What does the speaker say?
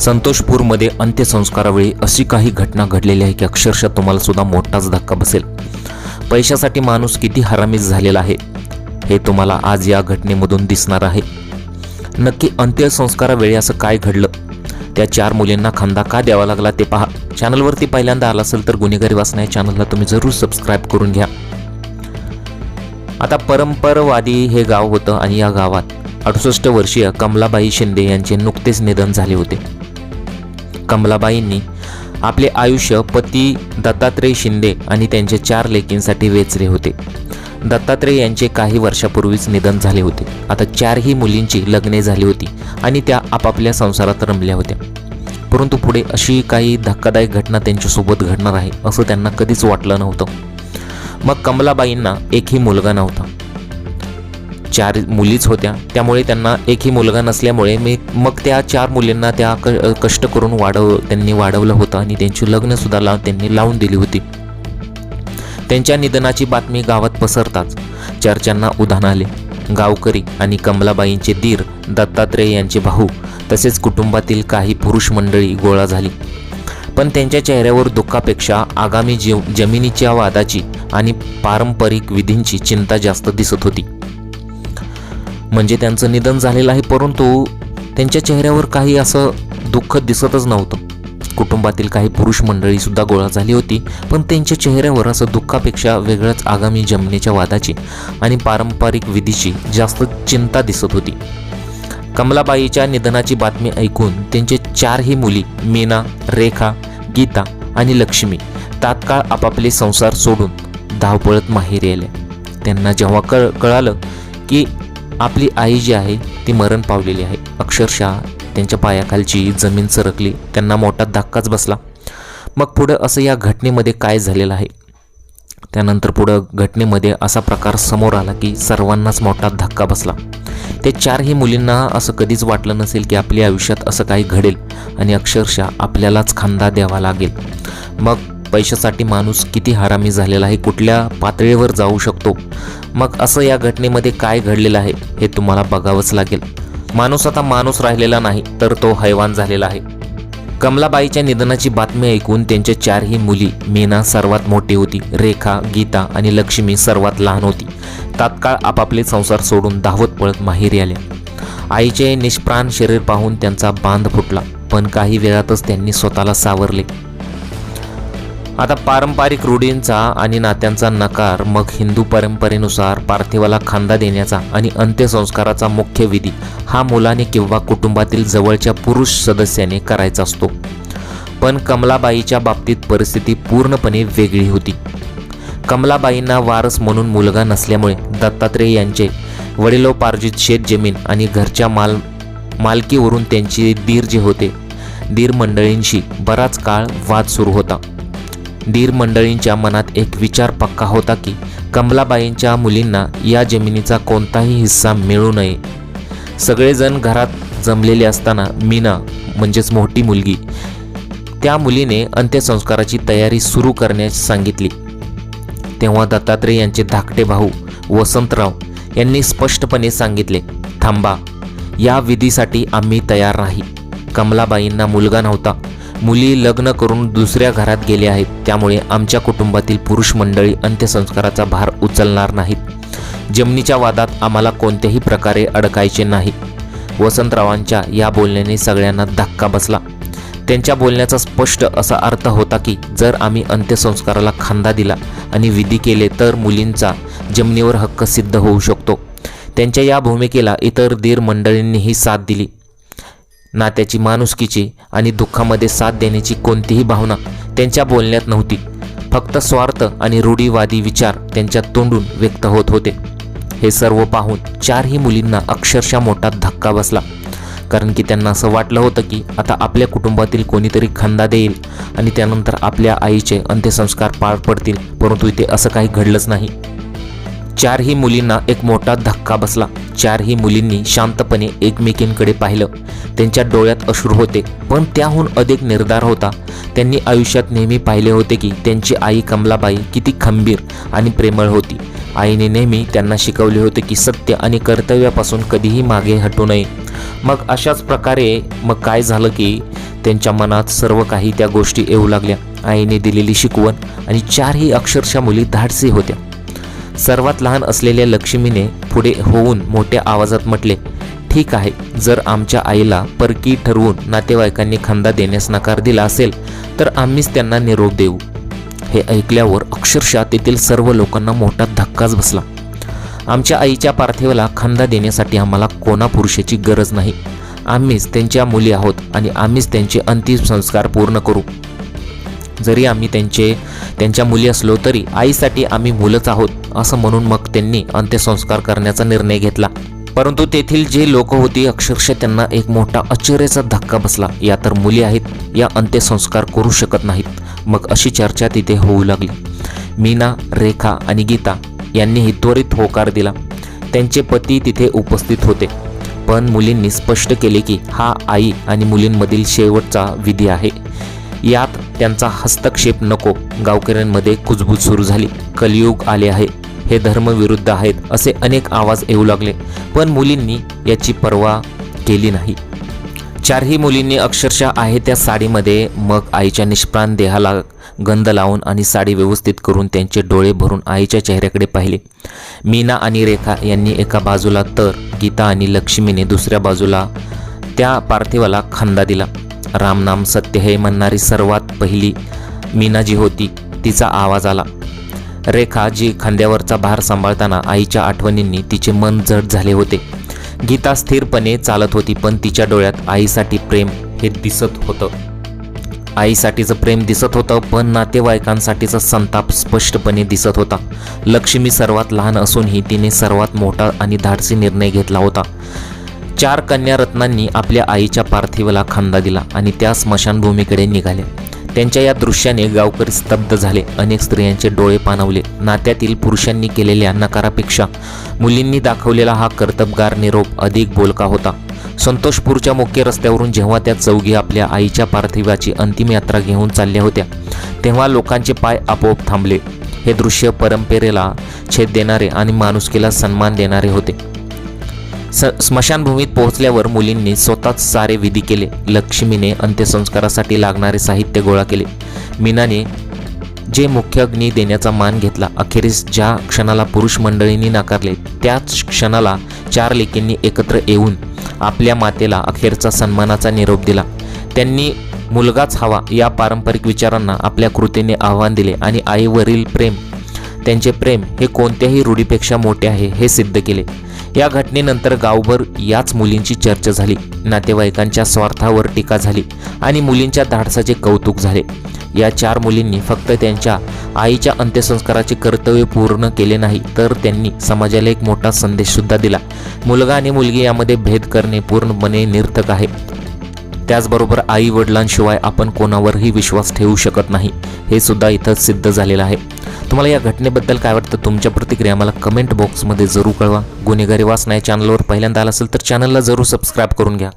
संतोषपूरमध्ये अंत्यसंस्कारावेळी अशी काही घटना घडलेली आहे की अक्षरशः तुम्हाला सुद्धा मोठाच धक्का बसेल. पैशासाठी माणूस किती हरामीच झालेला आहे हे तुम्हाला आज या घटनेमधून दिसणार आहे. नक्की अंत्यसंस्कारावेळी असं काय घडलं? त्या चार मुलींना खांदा का द्यावा लागला ते पहा. चॅनलवरती पहिल्यांदा आला असेल तर गुन्हेगारी वाचना या चॅनलला तुम्ही जरूर सबस्क्राईब करून घ्या. आता परंपरवादी हे गाव होतं आणि या गावात अडुसष्ट वर्षीय कमलाबाई शिंदे यांचे नुकतेच निधन झाले होते. कमलाबाईंनी आपले आयुष्य पती दत्तात्रय शिंदे आणि त्यांच्या चार लेकींसाठी वेचले होते. दत्तात्रय यांचे काही वर्षापूर्वीच निधन झाले होते. आता चारही मुलींची लग्ने झाली होती आणि त्या आपापल्या संसारात रमल्या होत्या. परंतु पुढे अशी काही धक्कादायक घटना त्यांच्यासोबत घडणार आहे असं त्यांना कधीच वाटलं नव्हतं. मग कमलाबाईंना एकही मुलगा नव्हता. चार मुलीच होत्या. त्यामुळे त्यांना एकही मुलगा नसल्यामुळे मी मग त्या चार मुलींना त्या क कष्ट करून वाढव त्यांनी वाढवलं होतं आणि त्यांची लग्नसुद्धा लावून त्यांनी लावून दिली होती. त्यांच्या निधनाची बातमी गावात पसरताच चर्चांना उधाण आले. गावकरी आणि कमलाबाईंचे दीर दत्तात्रेय यांचे भाऊ तसेच कुटुंबातील काही पुरुष मंडळी गोळा झाली. पण त्यांच्या चेहऱ्यावर दुःखापेक्षा आगामी जीव जमिनीच्या वादाची आणि पारंपरिक विधींची चिंता जास्त दिसत होती. म्हणजे त्यांचं निधन झालेलं आहे परंतु त्यांच्या चेहऱ्यावर काही असं दुःख दिसतच नव्हतं. कुटुंबातील काही पुरुष मंडळी सुद्धा गोळा झाली होती पण त्यांच्या चेहऱ्यावर असं दुःखापेक्षा वेगळंच आगामी जमिनीच्या वादाची आणि पारंपरिक विधीची जास्त चिंता दिसत होती. कमलाबाईच्या निधनाची बातमी ऐकून त्यांचे चारही मुली मीना रेखा गीता आणि लक्ष्मी तात्काळ आपापले संसार सोडून धावपळत माहेरी आले त्यांना जेव्हा कळ कळालं की आपली आई जी आहे ती मरण पावलेली आहे. अक्षरशः त्यांच्या पायाखालची जमीन सरकली. त्यांना मोठा धक्काच बसला. मग पुढं असं या घटनेमध्ये काय झालेलं आहे? त्यानंतर पुढं घटनेमध्ये असा प्रकार समोर आला की सर्वांनाच मोठा धक्का बसला. ते चारही मुलींना असं कधीच वाटलं नसेल की आपल्या आयुष्यात असं काही घडेल आणि अक्षरशः आपल्यालाच खांदा द्यावा लागेल. मग पैशासाठी माणूस किती हरामी झालेला आहे कुठल्या पातळीवर जाऊ शकतो? मग असं या घटनेमध्ये काय घडलेलं आहे हे तुम्हाला बघावंच लागेल. माणूस आता माणूस राहिलेला नाही तर तो हैवान झालेला आहे. कमलाबाईच्या निधनाची बातमी ऐकून त्यांच्या चारही मुली मीना सर्वात मोठी होती रेखा गीता आणि लक्ष्मी सर्वात लहान होती. तात्काळ आपापले संसार सोडून धावत पळत माहेरी आल्या आईचे निष्प्राण शरीर पाहून त्यांचा बांध फुटला पण काही वेळातच त्यांनी स्वतःला सावरले. आता पारंपरिक रूढींचा आणि नात्यांचा नकार मग हिंदू परंपरेनुसार पार्थिवाला खांदा देण्याचा आणि अंत्यसंस्काराचा मुख्य विधी हा मुलाने किंवा कुटुंबातील जवळच्या पुरुष सदस्याने करायचा असतो. पण कमलाबाईच्या बाबतीत परिस्थिती पूर्णपणे वेगळी होती. कमलाबाईंना वारस म्हणून मुलगा नसल्यामुळे दत्तात्रेय यांचे वडिलोपार्जित शेत जमीन आणि घरच्या माल मालकीवरून त्यांचे दीर जे होते दीर मंडळींशी बराच काळ वाद सुरू होता. दीर मंडळींच्या मनात एक विचार पक्का होता की कमलाबाईंच्या मुलींना या जमिनीचा कोणताही हिस्सा मिळू नये. सगळेजण घरात जमलेले असताना मीना म्हणजेच मोठी मुलगी त्या मुलीने अंत्यसंस्काराची तयारी सुरू करण्यास सांगितली. तेव्हा दत्तात्रय यांचे धाकटे भाऊ वसंतराव यांनी स्पष्टपणे सांगितले थांबा या विधीसाठी आम्ही तयार नाही. कमलाबाईंना मुलगा नव्हता. मुली लग्न करून दुसऱ्या घरात गेले आहेत. त्यामुळे आमच्या कुटुंबातील पुरुष मंडळी अंत्यसंस्काराचा भार उचलणार नाहीत. जमिनीच्या वादात आम्हाला कोणत्याही प्रकारे अडकायचे नाही. वसंतरावांच्या या बोलण्याने सगळ्यांना धक्का बसला. त्यांच्या बोलण्याचा स्पष्ट असा अर्थ होता की जर आम्ही अंत्यसंस्काराला खांदा दिला आणि विधी केले तर मुलींचा जमिनीवर हक्क सिद्ध होऊ शकतो. त्यांच्या या भूमिकेला इतर दीर मंडळींनीही साथ दिली. नात्याची माणुसकीची आणि दुःखामध्ये साथ देण्याची कोणतीही भावना त्यांच्या बोलण्यात नव्हती. फक्त स्वार्थ आणि रूढीवादी विचार त्यांच्या तोंडून व्यक्त होत होते. हे सर्व पाहून चारही मुलींना अक्षरशः मोठा धक्का बसला. कारण की त्यांना असं वाटलं होतं की आता आपल्या कुटुंबातील कोणीतरी खंदा देईल आणि त्यानंतर आपल्या आईचे अंत्यसंस्कार पार पडतील परंतु इथे असं काही घडलंच नाही. चारही मुलींना एक मोठा धक्का बसला. चारही मुलींनी शांतपणे एकमेकींकडे पाहिलं. त्यांच्या डोळ्यात अश्रू होते पण त्याहून अधिक निर्धार होता. त्यांनी आयुष्यात नेहमी पाहिले होते की त्यांची आई कमलाबाई किती खंबीर आणि प्रेमळ होती. आईने नेहमी त्यांना शिकवले होते की सत्य आणि कर्तव्यापासून कधीही मागे हटू नये. मग अशाच प्रकारे मग काय झालं की त्यांच्या मनात सर्व काही त्या गोष्टी येऊ लागल्या. आईने दिलेली शिकवण आणि चारही अक्षरशः मुली धाडसी होत्या. सर्वात लहान असलेल्या लक्ष्मीने पुढे होऊन मोठ्या आवाजात म्हटले ठीक आहे जर आमच्या आईला परकी ठरवून नातेवाईकांनी खांदा देण्यास नकार दिला असेल तर आम्हीच त्यांना निरोप देऊ. हे ऐकल्यावर अक्षरशः तेथील सर्व लोकांना मोठा धक्काच बसला. आमच्या आईच्या पार्थिवाला खंदा देण्यासाठी आम्हाला कोणा पुरुषाची गरज नाही. आम्हीच त्यांच्या मुली आहोत आणि आम्हीच त्यांचे अंतिम संस्कार पूर्ण करू. जरी आम्ही त्यांचे त्यांच्या मुली असलो तरी आईसाठी आम्ही मुलंच आहोत असं म्हणून मग त्यांनी अंत्यसंस्कार करण्याचा निर्णय घेतला. परंतु तेथील जे लोक होती अक्षरशः त्यांना एक मोठा आश्चर्याचा धक्का बसला. या तर मुली आहेत या अंत्यसंस्कार करू शकत नाहीत. मग अशी चर्चा तिथे होऊ लागली. मीना रेखा आणि गीता यांनीही त्वरित होकार दिला. त्यांचे पती तिथे उपस्थित होते. पण मुलींनी स्पष्ट केले की हा आई आणि मुलींमधील शेवटचा विधी आहे. यात त्यांचा हस्तक्षेप नको. गावकऱ्यांमध्ये कुजबूज सुरू झाली. कलियुग आले आहे. हे धर्मविरुद्ध आहेत असे अनेक आवाज येऊ लागले. पण मुलींनी याची पर्वा केली नाही. चारही मुलींनी अक्षरशः आहे त्या साडीमध्ये. मग आईच्या निष्प्राण देहाला गंध लावून आणि साडी व्यवस्थित करून त्यांचे डोळे भरून आईच्या चेहऱ्याकडे पाहिले. मीना आणि रेखा यांनी एका बाजूला तर गीता आणि लक्ष्मीने दुसऱ्या बाजूला त्या पार्थिवाला खांदा दिला. रामनाम सत्य हे म्हणणारी सर्वात पहिली मीना जी होती तिचा आवाज आला. रेखा जी खांद्यावरचा भार सांभाळताना आईच्या आठवणींनी तिचे मन जड झाले होते. गीता स्थिरपणे चालत होती पण तिच्या डोळ्यात आईसाठी प्रेम हे दिसत होतं. आईसाठीचं प्रेम दिसत होतं पण नातेवाईकांसाठीचा संताप स्पष्टपणे दिसत होता. लक्ष्मी सर्वात लहान असूनही तिने सर्वात मोठा आणि धाडसी निर्णय घेतला होता. चार कन्या रत्नांनी आपल्या आईच्या पार्थिवाला खांदा दिला आणि त्या स्मशानभूमीकडे निघाल्या त्यांच्या या दृश्याने गावकरी स्तब्ध झाले. अनेक स्त्रियांचे डोळे पाणवले. नात्यातील पुरुषांनी केलेल्या नकारापेक्षा मुलींनी दाखवलेला हा कर्तबगार निरोप अधिक बोलका होता. संतोषपूरच्या मुख्य रस्त्यावरून जेव्हा त्या चौघी आपल्या आईच्या पार्थिवाची अंतिम यात्रा घेऊन चालल्या होत्या तेव्हा लोकांचे पाय आपोआप थांबले. हे दृश्य परंपरेला छेद देणारे आणि माणुसकीला सन्मान देणारे होते. स स्मशानभूमीत पोहोचल्यावर मुलींनी स्वतःच सारे विधी केले. लक्ष्मीने अंत्यसंस्कारासाठी लागणारे साहित्य गोळा केले. मीनाने जे मुख्य अग्नी देण्याचा मान घेतला अखेरीस ज्या क्षणाला पुरुष मंडळींनी नाकारले त्याच क्षणाला चार लेकींनी एकत्र येऊन आपल्या मातेला अखेरचा सन्मानाचा निरोप दिला. त्यांनी मुलगाच हवा या पारंपरिक विचारांना आपल्या कृतीने आव्हान दिले आणि आईवरील प्रेम त्यांचे प्रेम हे कोणत्याही रूढीपेक्षा मोठे आहे हे सिद्ध केले. या घटनेनंतर गावभर याच मुलींची चर्चा झाली. नातेवाईकांच्या स्वार्थावर टीका झाली आणि मुलींच्या धाडसाचे कौतुक झाले. या चार मुलींनी फक्त त्यांच्या आईच्या अंत्यसंस्काराचे कर्तव्य पूर्ण केले नाही तर त्यांनी समाजाला एक मोठा संदेशसुद्धा दिला. मुलगा आणि मुलगी यामध्ये भेद करणे पूर्णपणे निर्थक आहे. त्याचबरोबर आई वडिलांशिवाय आपण कोणावरही विश्वास ठेवू शकत नाही हे सुद्धा इथं सिद्ध झालेलं आहे. तुम्हाला या घटनेबद्दल काय वाटतं? तुमच्या प्रतिक्रिया मला कमेंट बॉक्समध्ये जरूर कळवा. गुन्हेगारी वाचना या चॅनलवर पहिल्यांदा आला असेल तर चॅनलला जरूर सबस्क्राईब करून घ्या.